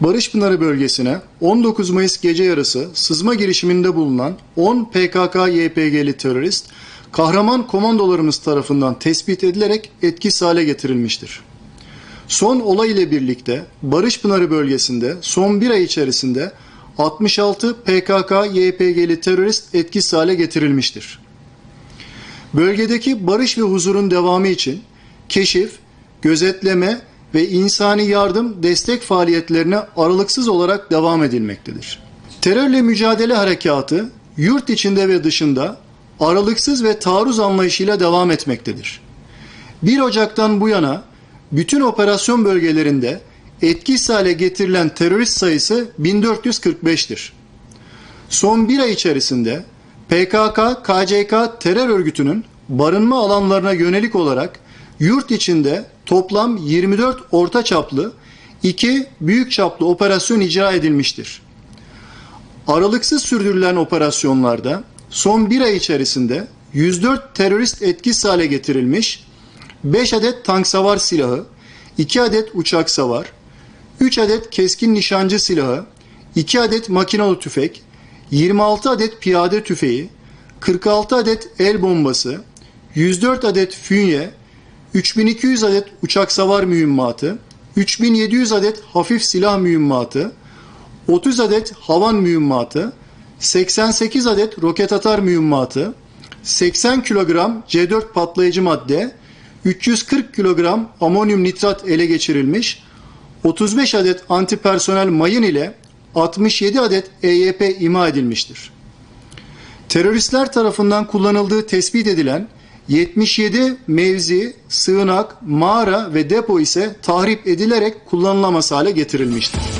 Barış Pınarı bölgesine 19 Mayıs gece yarısı sızma girişiminde bulunan 10 PKK-YPG'li terörist kahraman komandolarımız tarafından tespit edilerek etkisiz hale getirilmiştir. Son olay ile birlikte Barış Pınarı bölgesinde son bir ay içerisinde 66 PKK-YPG'li terörist etkisiz hale getirilmiştir. Bölgedeki barış ve huzurun devamı için keşif, gözetleme ve insani yardım destek faaliyetlerine aralıksız olarak devam edilmektedir. Terörle mücadele harekatı yurt içinde ve dışında aralıksız ve taarruz anlayışıyla devam etmektedir. 1 Ocak'tan bu yana bütün operasyon bölgelerinde etkisiz hale getirilen terörist sayısı 1445'tir. Son bir ay içerisinde PKK, KCK terör örgütünün barınma alanlarına yönelik olarak yurt içinde toplam 24 orta çaplı, 2 büyük çaplı operasyon icra edilmiştir. Aralıksız sürdürülen operasyonlarda son bir ay içerisinde 104 terörist etkisiz hale getirilmiş, 5 adet tank savar silahı, 2 adet uçak savar, 3 adet keskin nişancı silahı, 2 adet makinalı tüfek, 26 adet piyade tüfeği, 46 adet el bombası, 104 adet fünye, 3200 adet uçak savar mühimmatı, 3700 adet hafif silah mühimmatı, 30 adet havan mühimmatı, 88 adet roket atar mühimmatı, 80 kilogram C4 patlayıcı madde, 340 kilogram amonyum nitrat ele geçirilmiş, 35 adet antipersonel mayın ile 67 adet EYP ima edilmiştir. Teröristler tarafından kullanıldığı tespit edilen 77 mevzi, sığınak, mağara ve depo ise tahrip edilerek kullanılamaz hale getirilmiştir.